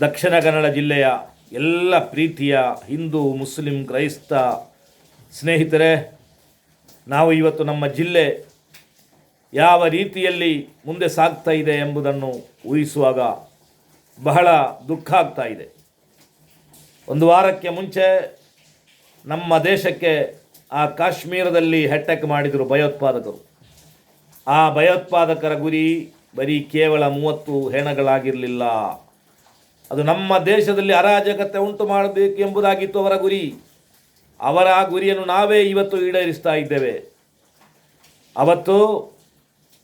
ದಕ್ಷಿಣ ಕನ್ನಡ ಜಿಲ್ಲೆಯ ಎಲ್ಲ ಪ್ರೀತಿಯ ಹಿಂದೂ, ಮುಸ್ಲಿಂ, ಕ್ರೈಸ್ತ ಸ್ನೇಹಿತರೆ, ನಾವು ಇವತ್ತು ನಮ್ಮ ಜಿಲ್ಲೆ ಯಾವ ರೀತಿಯಲ್ಲಿ ಮುಂದೆ ಸಾಗ್ತಾ ಇದೆ ಎಂಬುದನ್ನು ಊಹಿಸುವಾಗ ಬಹಳ ದುಃಖ ಆಗ್ತಾ ಇದೆ. ಒಂದು ವಾರಕ್ಕೆ ಮುಂಚೆ ನಮ್ಮ ದೇಶಕ್ಕೆ ಆ ಕಾಶ್ಮೀರದಲ್ಲಿ ಹೆಟ್ಟೆಕ್ ಮಾಡಿದರು ಭಯೋತ್ಪಾದಕರು. ಆ ಭಯೋತ್ಪಾದಕರ ಗುರಿ ಬರೀ ಕೇವಲ ಮೂವತ್ತು ಹೆಣಗಳಾಗಿರಲಿಲ್ಲ. ಅದು ನಮ್ಮ ದೇಶದಲ್ಲಿ ಅರಾಜಕತೆ ಉಂಟು ಮಾಡಬೇಕು ಎಂಬುದಾಗಿತ್ತು ಅವರ ಗುರಿ. ಅವರ ಆ ಗುರಿಯನ್ನು ನಾವೇ ಇವತ್ತು ಈಡೇರಿಸ್ತಾ ಇದ್ದೇವೆ. ಅವತ್ತು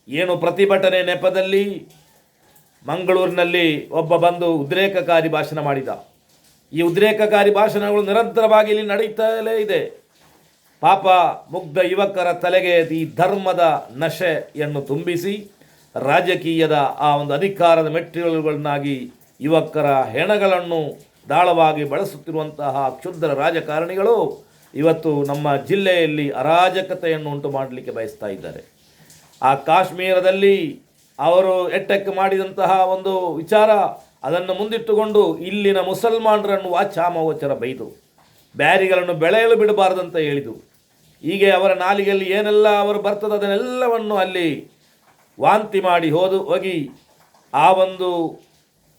ಏನು ಪ್ರತಿಭಟನೆ ನೆಪದಲ್ಲಿ ಮಂಗಳೂರಿನಲ್ಲಿ ಒಬ್ಬ ಬಂದು ಉದ್ರೇಕಕಾರಿ ಭಾಷಣ ಮಾಡಿದ. ಈ ಉದ್ರೇಕಕಾರಿ ಭಾಷಣಗಳು ನಿರಂತರವಾಗಿ ಇಲ್ಲಿ ನಡೀತಲೇ ಇದೆ. ಪಾಪ ಮುಗ್ಧ ಯುವಕರ ತಲೆಗೆ ಈ ಧರ್ಮದ ನಶೆಯನ್ನು ತುಂಬಿಸಿ ರಾಜಕೀಯದ ಆ ಒಂದು ಅಧಿಕಾರದ ಮೆಟ್ಟಿಲುಗಳನ್ನಾಗಿ ಯುವಕರ ಹೆಣಗಳನ್ನು ದಾಳವಾಗಿ ಬಳಸುತ್ತಿರುವಂತಹ ಕ್ಷುದ್ರ ರಾಜಕಾರಣಿಗಳು ಇವತ್ತು ನಮ್ಮ ಜಿಲ್ಲೆಯಲ್ಲಿ ಅರಾಜಕತೆಯನ್ನು ಉಂಟು ಮಾಡಲಿಕ್ಕೆ ಬಯಸ್ತಾ ಇದ್ದಾರೆ. ಆ ಕಾಶ್ಮೀರದಲ್ಲಿ ಅವರು ಎಟ್ಟಕ್ಕೆ ಮಾಡಿದಂತಹ ಒಂದು ವಿಚಾರ ಅದನ್ನು ಮುಂದಿಟ್ಟುಕೊಂಡು ಇಲ್ಲಿನ ಮುಸಲ್ಮಾನರನ್ನು ವಾಚಾಮವಚರ ಬೈದು, ಬ್ಯಾರಿಗಳನ್ನು ಬೆಳೆಯಲು ಬಿಡಬಾರ್ದಂತ ಹೇಳಿದು ಹೀಗೆ ಅವರ ನಾಲಿಗೆಯಲ್ಲಿ ಏನೆಲ್ಲ ಅವರು ಬರ್ತದೆ ಅದನ್ನೆಲ್ಲವನ್ನು ಅಲ್ಲಿ ವಾಂತಿ ಮಾಡಿ ಹೋದು ಹೋಗಿ ಆ ಒಂದು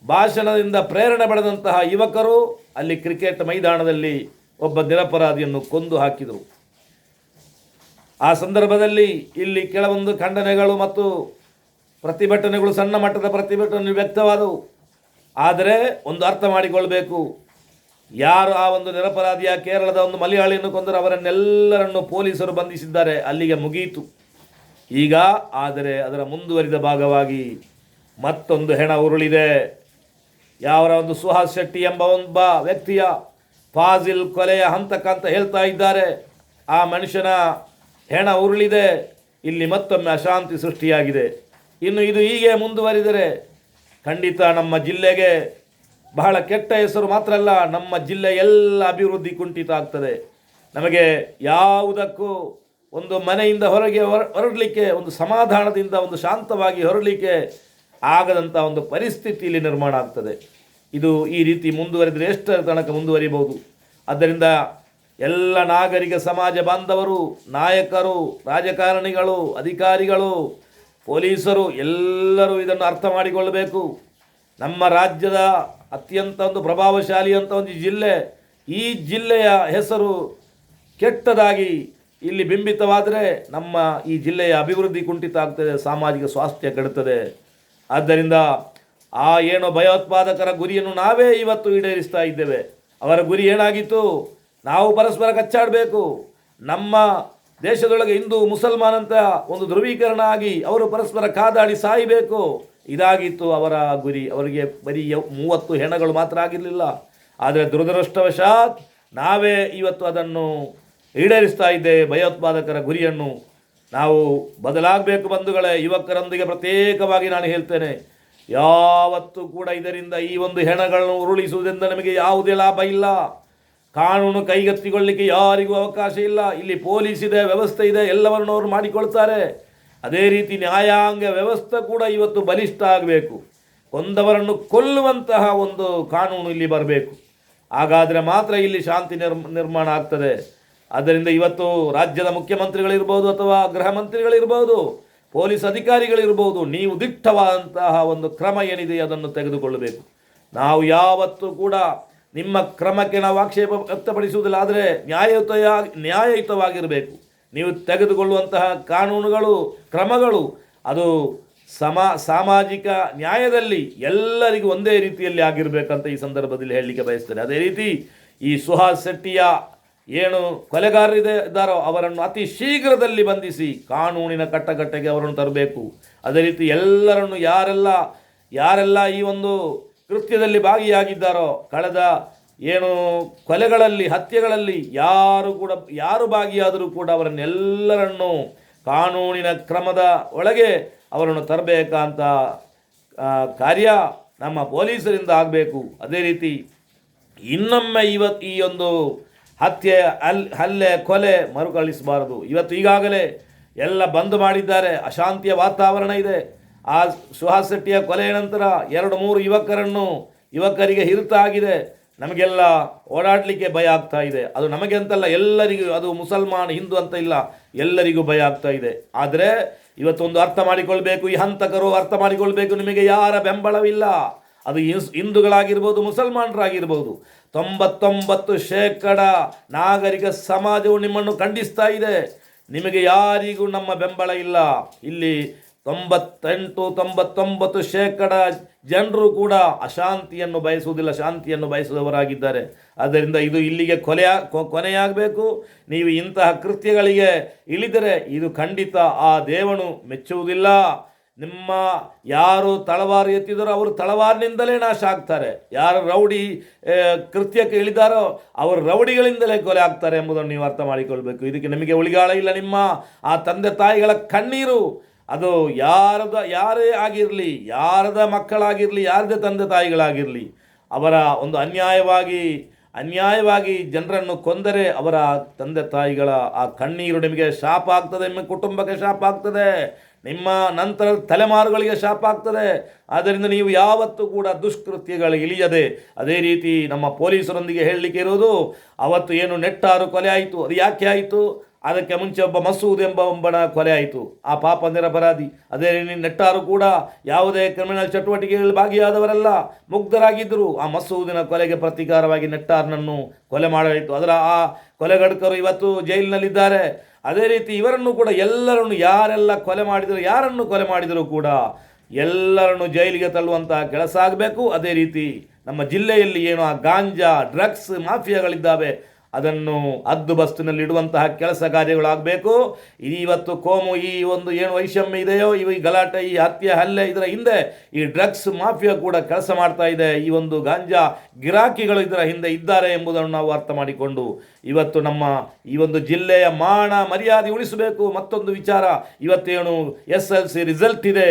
ಭಾಷಣದಿಂದ ಪ್ರೇರಣೆ ಪಡೆದಂತಹ ಯುವಕರು ಅಲ್ಲಿ ಕ್ರಿಕೆಟ್ ಮೈದಾನದಲ್ಲಿ ಒಬ್ಬ ನಿರಪರಾಧಿಯನ್ನು ಕೊಂದು ಹಾಕಿದರು. ಆ ಸಂದರ್ಭದಲ್ಲಿ ಇಲ್ಲಿ ಕೆಲವೊಂದು ಖಂಡನೆಗಳು ಮತ್ತು ಪ್ರತಿಭಟನೆಗಳು ಸಣ್ಣ ಮಟ್ಟದ ಪ್ರತಿಭಟನೆ ವ್ಯಕ್ತವಾದವು. ಆದರೆ ಒಂದು ಅರ್ಥ ಮಾಡಿಕೊಳ್ಬೇಕು. ಯಾರು ಆ ಒಂದು ನಿರಪರಾಧಿಯ ಕೇರಳದ ಒಂದು ಮಲಯಾಳಿಯನ್ನು ಕೊಂದರೆ ಅವರನ್ನೆಲ್ಲರನ್ನು ಪೊಲೀಸರು ಬಂಧಿಸಿದ್ದಾರೆ, ಅಲ್ಲಿಗೆ ಮುಗಿಯಿತು ಈಗ ಆದರೆ ಅದರ ಮುಂದುವರಿದ ಭಾಗವಾಗಿ ಮತ್ತೊಂದು ಹೆಣ ಉರುಳಿದೆ. ಯಾವರ ಒಂದು ಸುಹಾಸ್ ಶೆಟ್ಟಿ ಎಂಬ ಒಬ್ಬ ವ್ಯಕ್ತಿಯ ಫಾಜಿಲ್ ಕೊಲೆಯ ಹಂತಕ ಅಂತ ಹೇಳ್ತಾ ಇದ್ದಾರೆ. ಆ ಮನುಷ್ಯನ ಹೆಣ ಉರುಳಿದೆ, ಇಲ್ಲಿ ಮತ್ತೊಮ್ಮೆ ಅಶಾಂತಿ ಸೃಷ್ಟಿಯಾಗಿದೆ. ಇನ್ನು ಇದು ಹೀಗೆ ಮುಂದುವರಿದರೆ ಖಂಡಿತ ನಮ್ಮ ಜಿಲ್ಲೆಗೆ ಬಹಳ ಕೆಟ್ಟ ಹೆಸರು ಮಾತ್ರ ಅಲ್ಲ, ನಮ್ಮ ಜಿಲ್ಲೆ ಎಲ್ಲ ಅಭಿವೃದ್ಧಿ ಕುಂಠಿತ ಆಗ್ತದೆ. ನಮಗೆ ಯಾವುದಕ್ಕೂ ಒಂದು ಮನೆಯಿಂದ ಹೊರಗೆ ಹೊರ ಹೊರಡಲಿಕ್ಕೆ, ಒಂದು ಸಮಾಧಾನದಿಂದ ಒಂದು ಶಾಂತವಾಗಿ ಹೊರಡಲಿಕ್ಕೆ ಆಗದಂಥ ಒಂದು ಪರಿಸ್ಥಿತಿ ಇಲ್ಲಿ ನಿರ್ಮಾಣ ಆಗ್ತದೆ. ಇದು ಈ ರೀತಿ ಮುಂದುವರಿದರೆ ಎಷ್ಟರ ತನಕ ಮುಂದುವರಿಬಹುದು? ಆದ್ದರಿಂದ ಎಲ್ಲ ನಾಗರಿಕ ಸಮಾಜ ಬಾಂಧವರು, ನಾಯಕರು, ರಾಜಕಾರಣಿಗಳು, ಅಧಿಕಾರಿಗಳು, ಪೊಲೀಸರು ಎಲ್ಲರೂ ಇದನ್ನು ಅರ್ಥ ಮಾಡಿಕೊಳ್ಳಬೇಕು. ನಮ್ಮ ರಾಜ್ಯದ ಅತ್ಯಂತ ಒಂದು ಪ್ರಭಾವಶಾಲಿ ಅಂತ ಒಂದು ಜಿಲ್ಲೆ, ಈ ಜಿಲ್ಲೆಯ ಹೆಸರು ಕೆಟ್ಟದಾಗಿ ಇಲ್ಲಿ ಬಿಂಬಿತವಾದರೆ ನಮ್ಮ ಈ ಜಿಲ್ಲೆಯ ಅಭಿವೃದ್ಧಿ ಕುಂಠಿತ ಆಗ್ತದೆ, ಸಾಮಾಜಿಕ ಸ್ವಾಸ್ಥ್ಯ ಕೆಡುತ್ತದೆ. ಆದ್ದರಿಂದ ಆ ಏನು ಭಯೋತ್ಪಾದಕರ ಗುರಿಯನ್ನು ನಾವೇ ಇವತ್ತು ಈಡೇರಿಸ್ತಾ ಇದ್ದೇವೆ. ಅವರ ಗುರಿ ಏನಾಗಿತ್ತು? ನಾವು ಪರಸ್ಪರ ಕಚ್ಚಾಡಬೇಕು. ನಮ್ಮ ದೇಶದೊಳಗೆ ಹಿಂದೂ ಮುಸಲ್ಮಾನ್ ಅಂತ ಒಂದು ಧ್ರುವೀಕರಣ ಆಗಿ ಅವರು ಪರಸ್ಪರ ಕಾದಾಡಿ ಸಾಯಬೇಕು. ಇದಾಗಿತ್ತು ಅವರ ಗುರಿ. ಅವರಿಗೆ ಬರೀ ಮೂವತ್ತು ಹೆಣಗಳು ಮಾತ್ರ ಆಗಿರಲಿಲ್ಲ. ಆದರೆ ದುರದೃಷ್ಟವಶಾತ್ ನಾವೇ ಇವತ್ತು ಅದನ್ನು ಈಡೇರಿಸ್ತಾ ಇದ್ದೇವೆ. ಭಯೋತ್ಪಾದಕರ ಗುರಿಯನ್ನು ನಾವು ಬದಲಾಗಬೇಕು ಬಂಧುಗಳೇ, ಯುವಕರೊಂದಿಗೆ ಪ್ರತ್ಯೇಕವಾಗಿ ನಾನು ಹೇಳ್ತೇನೆ. ಯಾವತ್ತೂ ಕೂಡ ಇದರಿಂದ ಈ ಒಂದು ಹೆಣಗಳನ್ನು ಉರುಳಿಸುವುದರಿಂದ ನಮಗೆ ಯಾವುದೇ ಲಾಭ ಇಲ್ಲ. ಕಾನೂನು ಕೈಗೆತ್ತಿಕೊಳ್ಳಿಕ್ಕೆ ಯಾರಿಗೂ ಅವಕಾಶ ಇಲ್ಲ. ಇಲ್ಲಿ ಪೊಲೀಸ್ ಇದೆ, ವ್ಯವಸ್ಥೆ ಇದೆ, ಎಲ್ಲವನ್ನು ಅವರು ಮಾಡಿಕೊಳ್ತಾರೆ. ಅದೇ ರೀತಿ ನ್ಯಾಯಾಂಗ ವ್ಯವಸ್ಥೆ ಕೂಡ ಇವತ್ತು ಬಲಿಷ್ಠ ಆಗಬೇಕು. ಕೊಂದವರನ್ನು ಕೊಲ್ಲುವಂತಹ ಒಂದು ಕಾನೂನು ಇಲ್ಲಿ ಬರಬೇಕು. ಹಾಗಾದರೆ ಮಾತ್ರ ಇಲ್ಲಿ ಶಾಂತಿ ನಿರ್ ನಿರ್ಮಾಣ ಆಗ್ತದೆ. ಆದ್ದರಿಂದ ಇವತ್ತು ರಾಜ್ಯದ ಮುಖ್ಯಮಂತ್ರಿಗಳಿರ್ಬೋದು ಅಥವಾ ಗೃಹ ಮಂತ್ರಿಗಳಿರ್ಬೋದು, ಪೊಲೀಸ್ ಅಧಿಕಾರಿಗಳಿರ್ಬೋದು, ನೀವು ದಿಟ್ಟವಾದಂತಹ ಒಂದು ಕ್ರಮ ಏನಿದೆ ಅದನ್ನು ತೆಗೆದುಕೊಳ್ಳಬೇಕು. ನಾವು ಯಾವತ್ತೂ ಕೂಡ ನಿಮ್ಮ ಕ್ರಮಕ್ಕೆ ನಾವು ಆಕ್ಷೇಪ ವ್ಯಕ್ತಪಡಿಸುವುದಿಲ್ಲ, ಆದರೆ ನ್ಯಾಯಯುತ ನ್ಯಾಯಯುತವಾಗಿರಬೇಕು. ನೀವು ತೆಗೆದುಕೊಳ್ಳುವಂತಹ ಕಾನೂನುಗಳು, ಕ್ರಮಗಳು, ಅದು ಸಮ, ಸಾಮಾಜಿಕ ನ್ಯಾಯದಲ್ಲಿ ಎಲ್ಲರಿಗೂ ಒಂದೇ ರೀತಿಯಲ್ಲಿ ಆಗಿರಬೇಕಂತ ಈ ಸಂದರ್ಭದಲ್ಲಿ ಹೇಳಲಿಕ್ಕೆ ಬಯಸ್ತೇನೆ. ಅದೇ ರೀತಿ ಈ ಸುಹಾಸ್ ಶೆಟ್ಟಿಯ ಏನು ಕೊಲೆಗಾರರಿದೆ ಇದ್ದಾರೋ ಅವರನ್ನು ಅತಿ ಶೀಘ್ರದಲ್ಲಿ ಬಂಧಿಸಿ ಕಾನೂನಿನ ಕಟ್ಟಕಟ್ಟೆಗೆ ಅವರನ್ನು ತರಬೇಕು. ಅದೇ ರೀತಿ ಎಲ್ಲರನ್ನು ಯಾರೆಲ್ಲ ಯಾರೆಲ್ಲ ಈ ಒಂದು ಕೃತ್ಯದಲ್ಲಿ ಭಾಗಿಯಾಗಿದ್ದಾರೋ, ಕಳೆದ ಏನು ಕೊಲೆಗಳಲ್ಲಿ, ಹತ್ಯೆಗಳಲ್ಲಿ ಯಾರು ಕೂಡ, ಯಾರು ಭಾಗಿಯಾದರೂ ಕೂಡ ಅವರನ್ನೆಲ್ಲರನ್ನು ಕಾನೂನಿನ ಕ್ರಮದ ಒಳಗೆ ಅವರನ್ನು ತರಬೇಕಂತ ಕಾರ್ಯ ನಮ್ಮ ಪೊಲೀಸರಿಂದ ಆಗಬೇಕು. ಅದೇ ರೀತಿ ಇನ್ನೊಮ್ಮೆ ಇವತ್ತು ಈ ಒಂದು ಹತ್ಯೆ ಅಲ್ ಹಲ್ಲೆ, ಕೊಲೆ ಮರುಕಳಿಸಬಾರದು. ಇವತ್ತು ಈಗಾಗಲೇ ಎಲ್ಲ ಬಂದ್ ಮಾಡಿದ್ದಾರೆ. ಅಶಾಂತಿಯ ವಾತಾವರಣ ಇದೆ. ಆ ಸುಹಾಸ್ ಶೆಟ್ಟಿಯ ಕೊಲೆಯ ನಂತರ ಎರಡು, ಮೂರು ಯುವಕರನ್ನು ಯುವಕರಿಗೆ ಹಿರಿತ ಆಗಿದೆ ನಮಗೆಲ್ಲ ಓಡಾಡಲಿಕ್ಕೆ ಭಯ ಆಗ್ತಾ ಇದೆ. ಅದು ನಮಗೆ ಅಂತಲ್ಲ, ಎಲ್ಲರಿಗೂ, ಅದು ಮುಸಲ್ಮಾನ್, ಹಿಂದೂ ಅಂತ ಇಲ್ಲ, ಎಲ್ಲರಿಗೂ ಭಯ ಆಗ್ತಾ ಇದೆ. ಆದರೆ ಇವತ್ತೊಂದು ಅರ್ಥ ಮಾಡಿಕೊಳ್ಬೇಕು, ಈ ಹಂತಕರು ಅರ್ಥ ಮಾಡಿಕೊಳ್ಬೇಕು. ನಿಮಗೆ ಯಾರ ಬೆಂಬಲವಿಲ್ಲ. ಅದು ಹಿಂದೂಗಳಾಗಿರ್ಬೋದು, ಮುಸಲ್ಮಾನರಾಗಿರ್ಬೋದು. ತೊಂಬತ್ತೊಂಬತ್ತು ಶೇಕಡ ನಾಗರಿಕ ಸಮಾಜವು ನಿಮ್ಮನ್ನು ಖಂಡಿಸ್ತಾ ಇದೆ. ನಿಮಗೆ ಯಾರಿಗೂ ನಮ್ಮ ಬೆಂಬಲ ಇಲ್ಲ. ಇಲ್ಲಿ ತೊಂಬತ್ತೆಂಟು, ತೊಂಬತ್ತೊಂಬತ್ತು ಶೇಕಡ ಜನರು ಕೂಡ ಅಶಾಂತಿಯನ್ನು ಬಯಸುವುದಿಲ್ಲ, ಶಾಂತಿಯನ್ನು ಬಯಸುವವರಾಗಿದ್ದಾರೆ. ಆದ್ದರಿಂದ ಇದು ಇಲ್ಲಿಗೆ ಕೊಲೆ ಕೊನೆಯಾಗಬೇಕು. ನೀವು ಇಂತಹ ಕೃತ್ಯಗಳಿಗೆ ಇಳಿದರೆ ಇದು ಖಂಡಿತ ಆ ದೇವನು ಮೆಚ್ಚುವುದಿಲ್ಲ. ನಿಮ್ಮ ಯಾರು ತಳವಾರು ಎತ್ತಿದರೋ ಅವರು ತಳವಾರಿನಿಂದಲೇ ನಾಶ ಆಗ್ತಾರೆ. ಯಾರು ರೌಡಿ ಕೃತ್ಯಕ್ಕೆ ಇಳಿದಾರೋ ಅವರು ರೌಡಿಗಳಿಂದಲೇ ಕೊಲೆ ಆಗ್ತಾರೆ ಎಂಬುದನ್ನು ನೀವು ಅರ್ಥ ಮಾಡಿಕೊಳ್ಬೇಕು. ಇದಕ್ಕೆ ನಿಮಗೆ ಉಳಿಗಾಳ ಇಲ್ಲ ನಿಮ್ಮ. ಆ ತಂದೆ ತಾಯಿಗಳ ಕಣ್ಣೀರು, ಅದು ಯಾರದ, ಯಾರೇ ಆಗಿರಲಿ, ಯಾರದ ಮಕ್ಕಳಾಗಿರಲಿ, ಯಾರದ ತಂದೆ ತಾಯಿಗಳಾಗಿರಲಿ, ಅವರ ಒಂದು ಅನ್ಯಾಯವಾಗಿ ಅನ್ಯಾಯವಾಗಿ ಜನರನ್ನು ಕೊಂದರೆ ಅವರ ತಂದೆ ತಾಯಿಗಳ ಆ ಕಣ್ಣೀರು ನಿಮಗೆ ಶಾಪ ಆಗ್ತದೆ, ನಿಮ್ಮ ಕುಟುಂಬಕ್ಕೆ ಶಾಪ ಆಗ್ತದೆ. ನಿಮ್ಮ ನಂತರ ತಲೆಮಾರುಗಳಿಗೆ ಶಾಪ ಆಗ್ತದೆ. ಆದ್ದರಿಂದ ನೀವು ಯಾವತ್ತೂ ಕೂಡ ದುಷ್ಕೃತ್ಯಗಳು ಇಳಿಯದೆ, ಅದೇ ರೀತಿ ನಮ್ಮ ಪೊಲೀಸರೊಂದಿಗೆ ಹೇಳಲಿಕ್ಕೆ ಇರೋದು ಅವತ್ತು ಏನು ನೆಟ್ಟಾರು ಕೊಲೆ ಆಯಿತು, ಅದು ಯಾಕೆ ಆಯಿತು? ಅದಕ್ಕೆ ಮುಂಚೆ ಒಬ್ಬ ಮಸೂದ್ ಎಂಬ ಒಬ್ಬನ ಕೊಲೆ ಆಯಿತು. ಆ ಪಾಪ ನಿರಪರಾಧಿ ಅದೇ ರೀತಿ ನೆಟ್ಟಾರು ಕೂಡ ಯಾವುದೇ ಕ್ರಿಮಿನಲ್ ಚಟುವಟಿಕೆಗಳಲ್ಲಿ ಭಾಗಿಯಾದವರೆಲ್ಲ, ಮುಗ್ಧರಾಗಿದ್ದರು. ಆ ಮಸೂದಿನ ಕೊಲೆಗೆ ಪ್ರತೀಕಾರವಾಗಿ ನೆಟ್ಟಾರ್ನನ್ನು ಕೊಲೆ ಮಾಡಲಾಯಿತು. ಅದರ ಆ ಕೊಲೆಗಡ್ಕರು ಇವತ್ತು ಜೈಲಿನಲ್ಲಿದ್ದಾರೆ. ಅದೇ ರೀತಿ ಇವರನ್ನು ಕೂಡ ಎಲ್ಲರನ್ನು ಯಾರೆಲ್ಲ ಕೊಲೆ ಮಾಡಿದರು, ಯಾರನ್ನು ಕೊಲೆ ಮಾಡಿದರೂ ಕೂಡ ಎಲ್ಲರನ್ನು ಜೈಲಿಗೆ ತಳ್ಳುವಂತಹ ಕೆಲಸ ಆಗಬೇಕು. ಅದೇ ರೀತಿ ನಮ್ಮ ಜಿಲ್ಲೆಯಲ್ಲಿ ಏನು ಆ ಗಾಂಜಾ, ಡ್ರಗ್ಸ್, ಮಾಫಿಯಾಗಳಿದ್ದಾವೆ. ಅದನ್ನು ಅದ್ದು ಬಸ್ತಿನಲ್ಲಿಡುವಂತಹ ಕೆಲಸ ಕಾರ್ಯಗಳಾಗಬೇಕು. ಇವತ್ತು ಕೋಮು ಈ ಒಂದು ಏನು ವೈಷಮ್ಯ ಇದೆಯೋ ಇವು ಈ ಗಲಾಟೆ, ಈ ಹತ್ಯೆ, ಹಲ್ಲೆ ಇದರ ಹಿಂದೆ ಈ ಡ್ರಗ್ಸ್ ಮಾಫಿಯಾ ಕೂಡ ಕೆಲಸ ಮಾಡ್ತಾ ಇದೆ. ಈ ಒಂದು ಗಾಂಜಾ ಗಿರಾಕಿಗಳು ಇದರ ಹಿಂದೆ ಇದ್ದಾರೆ ಎಂಬುದನ್ನು ನಾವು ಅರ್ಥ ಮಾಡಿಕೊಂಡು ಇವತ್ತು ನಮ್ಮ ಈ ಒಂದು ಜಿಲ್ಲೆಯ ಮಾನ ಮರ್ಯಾದೆ ಉಳಿಸಬೇಕು. ಮತ್ತೊಂದು ವಿಚಾರ, ಇವತ್ತೇನು ಎಸ್ ಎಲ್ ಸಿ ರಿಸಲ್ಟ್ ಇದೆ.